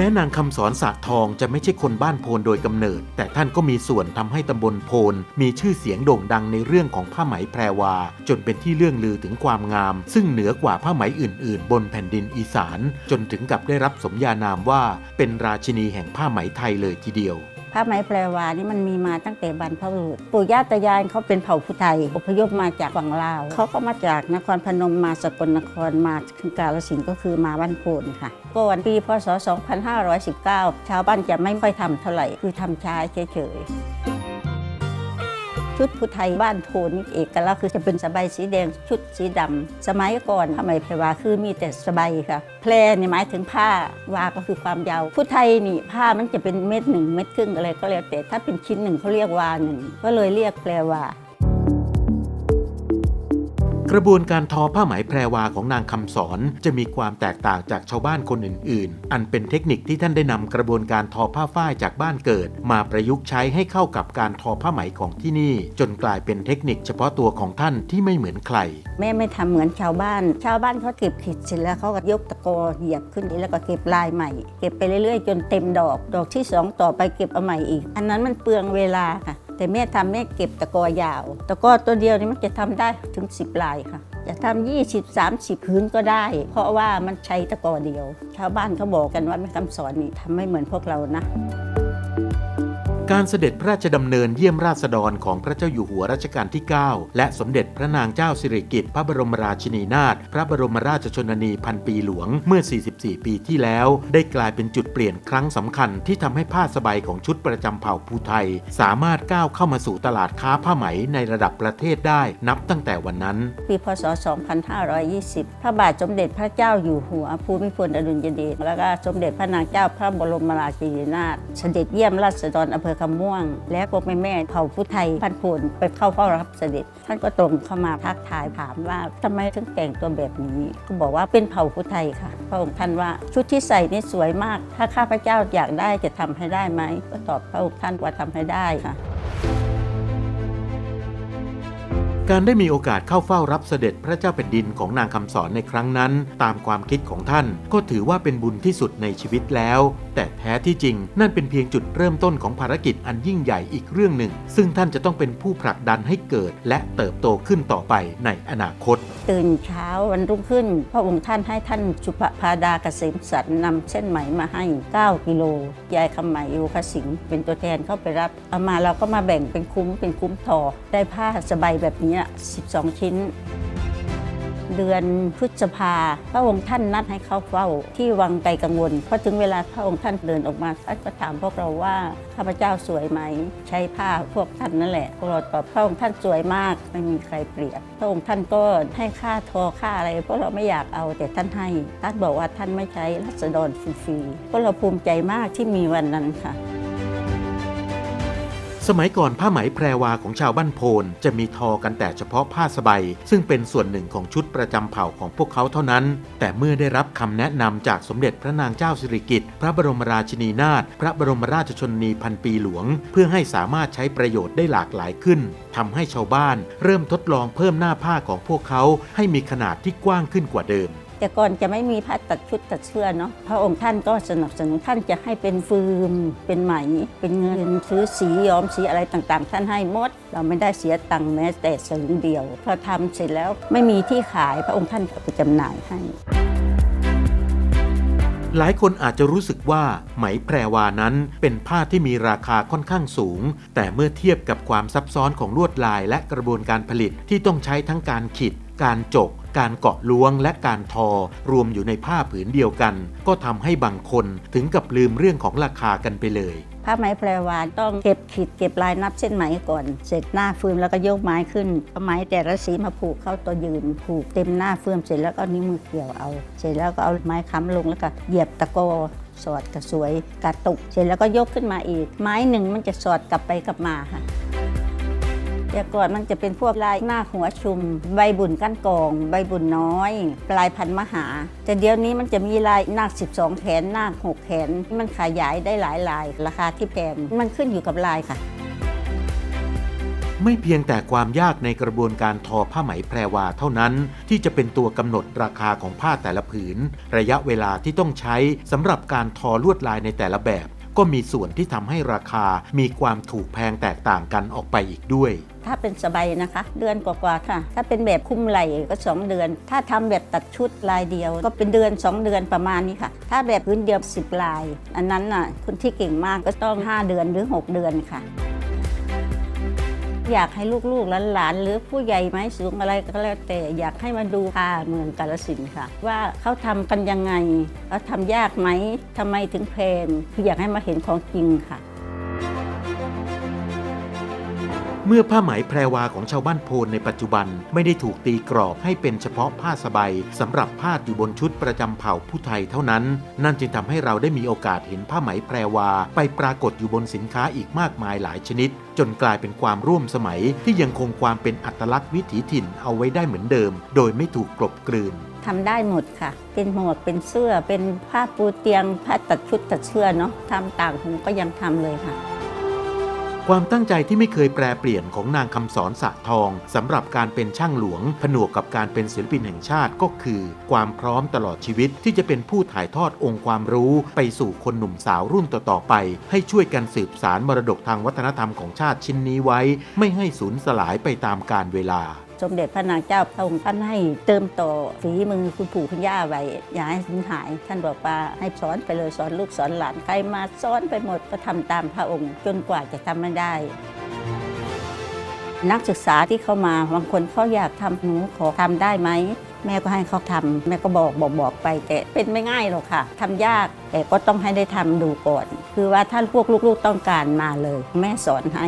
แม่นางคำสอนสะทองจะไม่ใช่คนบ้านโพนโดยกำเนิด แต่ท่านก็มีส่วนทำให้ตำบลโพนมีชื่อเสียงโด่งดังในเรื่องของผ้าไหมแพรวา จนเป็นที่เลื่องลือถึงความงาม ซึ่งเหนือกว่าผ้าไหมอื่น ๆ บนแผ่นดินอีสาน จนถึงกับได้รับสมญานามว่าเป็นราชินีแห่งผ้าไหมไทยเลยทีเดียว ผ้าไหมแปลวานี่มันมีมาตั้งแต่บรรพบุรุษปู่ย่าตายายเขาเป็นเผ่าผู้ไทยอพยพมาจากฝั่งลาวเขาก็มาจากนครพนมมาสกลนครมาถึงกาลสินธุ์ก็คือมาบ้านโพนค่ะก่อนปีพศ 2519 ชาวบ้านจะไม่ค่อยทำเท่าไหร่ คือทำช้าเฉยๆ ชุดผู้ไทยบ้านโพนเอกลักษณ์คือจะเป็นสบายสีแดงชุดสีดำสมัยก่อนทำไมแพรวาคือมีแต่สบายค่ะ แพรนี่หมายถึงผ้าวาก็คือความยาว ผู้ไทยนี่ผ้ามันจะเป็นเม็ดหนึ่งเม็ดครึ่งอะไรก็แล้วแต่ถ้าเป็นชิ้นหนึ่งเขาเรียกวาหนึ่งก็เลยเรียกแพรวา กระบวนการทอผ้าไหมแพรวาของนางคำสอนจะมีความแตกต่างจากชาวบ้านคนอื่น ๆ อันเป็นเทคนิคที่ท่านได้นำกระบวนการทอผ้าฝ้ายจากบ้านเกิด มาประยุกต์ใช้ให้เข้ากับการทอผ้าไหมของที่นี่ จนกลายเป็นเทคนิคเฉพาะตัวของท่านที่ไม่เหมือนใคร แม่ไม่ทำเหมือนชาวบ้าน ชาวบ้านเขาเก็บขิดเสร็จแล้วเขาก็ยกตะกอเหยียบขึ้นแล้วก็เก็บลายใหม่ เก็บไปเรื่อย ๆ จนเต็มดอก ดอกที่สองต่อไปเก็บเอาใหม่อีก อันนั้นมันเปลืองเวลาค่ะ แต่แม่ทำแม่เก็บตะกอยาว ตะกอตัวเดียวนี่มันจะทำได้ถึง 10 ลายค่ะ จะทำ20 30พื้นก็ได้ เพราะว่ามันใช้ตะกอเดียว ชาวบ้านเขาบอกกันว่าแม่คำสอนนี่ทำไม่เหมือนพวกเรานะ การเสด็จพระราชดำเนินเยี่ยมราษฎรของพระเจ้าอยู่หัวรัชกาลที่ 9 และสมเด็จพระนางเจ้าสิริกิติ์พระบรมราชินีนาถพระบรมราชชนนีพันปีหลวงเมื่อ 44 ปีที่แล้ว ได้กลายเป็นจุดเปลี่ยนครั้งสำคัญที่ทำให้ผ้าสบายของชุดประจำเผ่าภูไทย สามารถก้าวเข้ามาสู่ตลาดค้าผ้าไหมในระดับประเทศได้นับตั้งแต่วันนั้น ปีพศ 2520 พระบาทสมเด็จพระเจ้าอยู่หัวภูมิพลอดุลยเดชแล้วก็สมเด็จพระนางเจ้าพระบรมราชินีนาถเสด็จเยี่ยมราษฎรอำเภอคำม่วง และพวกแม่แม่เผ่าผู้ไทยพันผลไปเข้าเฝ้ารับเสด็จ ท่านก็ตรงเข้ามาทักทายถามว่าทำไมถึงแต่งตัวแบบนี้ก็บอกว่าเป็นเผ่าผู้ไทยค่ะ พระองค์ท่านว่าชุดที่ใส่นี่สวยมาก ถ้าข้าพเจ้าอยากได้จะทำให้ได้ไหมก็ตอบพระองค์ท่านว่าทำให้ได้ค่ะ การได้มีโอกาสเข้าเฝ้ารับเสด็จพระเจ้าแผ่นดินของนางคำสอนในครั้งนั้น ตามความคิดของท่านก็ถือว่าเป็นบุญที่สุดในชีวิตแล้ว แต่แท้ที่จริงนั่นเป็นเพียงจุดเริ่มต้นของภารกิจอันยิ่งใหญ่อีกเรื่องหนึ่ง ซึ่งท่านจะต้องเป็นผู้ผลักดันให้เกิด และเติบโตขึ้นต่อไปในอนาคต ตื่นเช้าวันรุ่งขึ้น พระองค์ท่านให้ท่านสุภพาดาเกษมสันนำเส้นไหมมาให้ 9 กิโลยายคำไหมโยคสิงเป็นตัวแทนเข้าไปรับเอามาเราก็มาแบ่งเป็นคุ้มเป็นคุ้มทอได้ผ้าสบายแบบนี้12 ชิ้น เดือนพฤษภาพระองค์ท่านนัดให้เข้าเฝ้าที่วังไกลกังวลพอถึงเวลาพระองค์ท่านเดินออกมาท่านก็ถามพวกเราว่าข้าพเจ้าสวยไหม ใช้ผ้าพวกท่านนั่นแหละพวกเราตอบพระองค์ท่านสวยมากไม่มีใครเปรียบพระองค์ท่านก็ให้ค่าทอค่าอะไรพวกเราไม่อยากเอาแต่ท่านให้ท่านบอกว่าท่านไม่ใช้รัษฎรฟรีๆพวกเราภูมิใจมากที่มีวันนั้นค่ะ สมัยก่อนผ้าไหมแพรวาของชาวบ้านโพนจะมีทอกันแต่เฉพาะผ้าสบายซึ่งเป็นส่วนหนึ่งของชุดประจำเผ่าของพวกเขาเท่านั้น แต่เมื่อได้รับคำแนะนำจากสมเด็จพระนางเจ้าสิริกิติ์พระบรมราชินีนาถพระบรมราชชนนีพันปีหลวง เพื่อให้สามารถใช้ประโยชน์ได้หลากหลายขึ้นทำให้ชาวบ้าน เริ่มทดลองเพิ่มหน้าผ้าของพวกเขาให้มีขนาดที่กว้างขึ้นกว่าเดิม แต่ก่อนจะไม่มีผ้าตัดชุดตัดเสื้อเนาะพระองค์ท่านก็สนับสนุนท่านจะให้เป็นฟืมเป็นไหม เป็นเงินซื้อสีย้อมสีอะไรต่างๆ ท่านให้หมด เราไม่ได้เสียตังค์แม้แต่สลึงเดียวพอทำเสร็จแล้วไม่มีที่ขายพระองค์ท่านก็ไปจำหน่ายให้ หลายคนอาจจะรู้สึกว่าไหมแพรวานั้นเป็นผ้าที่มีราคาค่อนข้างสูง แต่เมื่อเทียบกับความซับซ้อนของลวดลายและกระบวนการผลิตที่ต้องใช้ทั้งการขีด การจก การเกาะล้วง และการทอ รวมอยู่ในผ้าผืนเดียวกัน ก็ทำให้บางคนถึงกับลืมเรื่องของราคากันไปเลย ผ้าไหมแพรวาต้องเก็บขีดเก็บลายนับเส้นไหมก่อน เสร็จหน้าฟืมแล้วก็ยกไม้ขึ้นเอาไม้แต่ละสีมาผูกเข้าตัวยืนผูกเต็มหน้าฟืมเสร็จแล้วก็นิ้วมือเกี่ยวเอา เสร็จแล้วก็เอาไม้ค้ำลงแล้วก็เหยียบตะโกสอดกระสวยกระตุก เสร็จแล้วก็ยกขึ้นมาอีก ไม้หนึ่งมันจะสอดกลับไปกลับมาค่ะ แต่ก่อนมันจะเป็นพวกลายหน้าหัวชุม ใบบุญก้านกอง ใบบุญน้อย ปลายพันมหา แต่เดี๋ยวนี้มันจะมีลายหน้า12 แขนหน้า6แขน มันขยายได้หลายลาย ราคาที่แพงมันขึ้นอยู่กับลายค่ะ ไม่เพียงแต่ความยากในกระบวนการทอผ้าไหมแพรวาเท่านั้น ที่จะเป็นตัวกำหนดราคาของผ้าแต่ละผืน ระยะเวลาที่ต้องใช้สำหรับการทอลวดลายในแต่ละแบบ ก็มีส่วนที่ทำให้ราคามีความถูกแพงแตกต่างกันออกไปอีกด้วย ถ้าเป็นสบายนะคะ เดือนกว่าๆค่ะ ถ้าเป็นแบบคุ้มไหล่ก็ 2 เดือน ถ้าทำแบบตัดชุดลายเดียว ก็เป็นเดือน 2 เดือนประมาณนี้ค่ะ ถ้าแบบพื้นเดียว 10 ลาย อันนั้นน่ะคนที่เก่งมากก็ต้อง 5 เดือนหรือ 6 เดือนค่ะ อยากให้ลูกๆหลานๆหรือผู้ใหญ่ไม้สูงอะไรก็แล้วแต่อยากให้มาดูผ้าเมืองกาลสินค่ะ ว่าเขาทำกันยังไงเขาทำยากไหมทำไมถึงแพงคืออยากให้มาเห็นของจริงค่ะ เมื่อผ้าไหมแพรวาของชาวบ้านโพนในปัจจุบันไม่ได้ถูกตีกรอบให้เป็นเฉพาะผ้าสบายสำหรับพาดอยู่บนชุดประจำเผ่าผู้ไทยเท่านั้น นั่นจึงทำให้เราได้มีโอกาสเห็นผ้าไหมแพรวา ไปปรากฏอยู่บนสินค้าอีกมากมายหลายชนิด จนกลายเป็นความร่วมสมัยที่ยังคงความเป็นอัตลักษณ์วิถีถิ่นเอาไว้ได้เหมือนเดิม โดยไม่ถูกกลบกลืนทำได้หมดค่ะ เป็นหมวก เป็นเสื้อ เป็นผ้าปูเตียง ผ้าตัดชุดตัดเสื้อเนาะทำต่างหูก็ยังทำเลยค่ะ ความตั้งใจที่ไม่เคยแปรเปลี่ยนของนางคำสอนสะทองสำหรับการเป็นช่างหลวง ผนวกกับการเป็นศิลปินแห่งชาติก็คือ ความพร้อมตลอดชีวิตที่จะเป็นผู้ถ่ายทอดองค์ความรู้ ไปสู่คนหนุ่มสาวรุ่นต่อๆไป ให้ช่วยกันสืบสารมรดกทางวัฒนธรรมของชาติชิ้นนี้ไว้ ไม่ให้สูญสลายไปตามกาลเวลา สมเด็จพระนางเจ้าพระองค์ท่านให้เติมต่อฝีมือคุณปู่คุณย่าไว้อย่าให้สูญหาย ท่านบอกว่าให้สอนไปเลยสอนลูกสอนหลานใครมาสอนไปหมดก็ทำตามพระองค์ จนกว่าจะทำไม่ได้ นักศึกษาที่เข้ามาบางคนเขาอยากทำหนูขอทำได้ไหมแม่ก็ให้เขาทำแม่ก็บอกบอกบอกไป แต่เป็นไม่ง่ายหรอกค่ะทำยากแต่ก็ต้องให้ได้ทำดูก่อน คือว่าท่านพวกลูกๆต้องการมาเลย แม่สอนให้